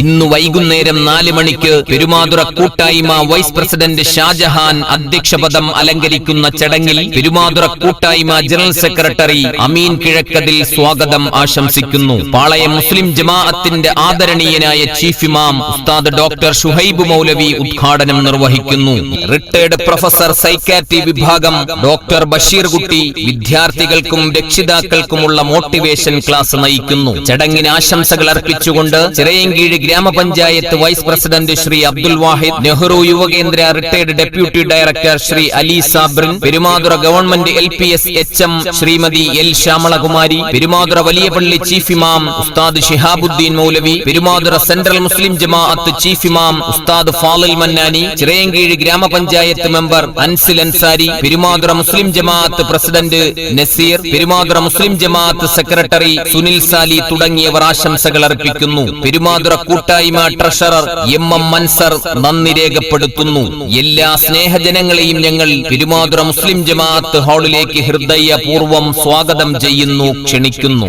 ഇന്ന് വൈകുന്നേരം നാല് മണിക്ക് പെരുമാതുറ കൂട്ടായ്മ വൈസ് പ്രസിഡന്റ് ഷാജഹാൻ അധ്യക്ഷപദം അലങ്കരിക്കുന്ന ചടങ്ങിൽ പെരുമാതുറ കൂട്ടായ്മ ജനറൽ സെക്രട്ടറി അമീൻ കിഴക്കതിൽ സ്വാഗതം ആശംസിക്കുന്നു. പാളയം മുസ്ലിം ജമാഅത്തിന്റെ ആദരണീയനായ ചീഫ് ഇമാം ഉസ്താദ് ഡോക്ടർ ഷുഹൈബ് മൗലവി ഉദ്ഘാടനം നിർവഹിക്കുന്നു. റിട്ടയർഡ് പ്രൊഫസർ സൈക്കാട്രി വിഭാഗം ഡോക്ടർ ബഷീർ കുട്ടി വിദ്യാർത്ഥികൾക്കും രക്ഷിതാക്കൾക്കുമുള്ള മോട്ടിവേഷൻ ക്ലാസ് നയിക്കുന്നു. ചടങ്ങിന് ആശംസകൾ അർപ്പിച്ചുകൊണ്ട് ചിറയൻകീഴ് ഗ്രാമപഞ്ചായത്ത് vice president Shri Abdul Wahid Nehru Yuvakendra retired deputy director Shri Ali Sabrin Perumathura government L P S H M Shrimati L Shyamalakumari Perumathura Valiyapalli chief imam Ustad Shihabuddin Maulavi Perumathura central Muslim Jamaat chief imam Ustad Falil Mannani Chirayinkeezhu ഗ്രാമപഞ്ചായത്ത് member Ansil Ansari Perumathura Muslim Jamaat president Naseer Perumathura Muslim Jamaat secretary Sunil Sali തുടങ്ങിയവർ ആശംസകൾ അർപ്പിക്കുന്നു പെരുമാതുറ കൂട്ടായ്മ treasurer M M Manzar നന്ദി രേഖപ്പെടുത്തുന്നു. എല്ലാ സ്നേഹജനങ്ങളെയും ഞങ്ങൾ തിരുമാതുര മുസ്ലിം ജമാഅത്ത് ഹാളിലേക്ക് ഹൃദയപൂർവം സ്വാഗതം ചെയ്യുന്നു ക്ഷണിക്കുന്നു.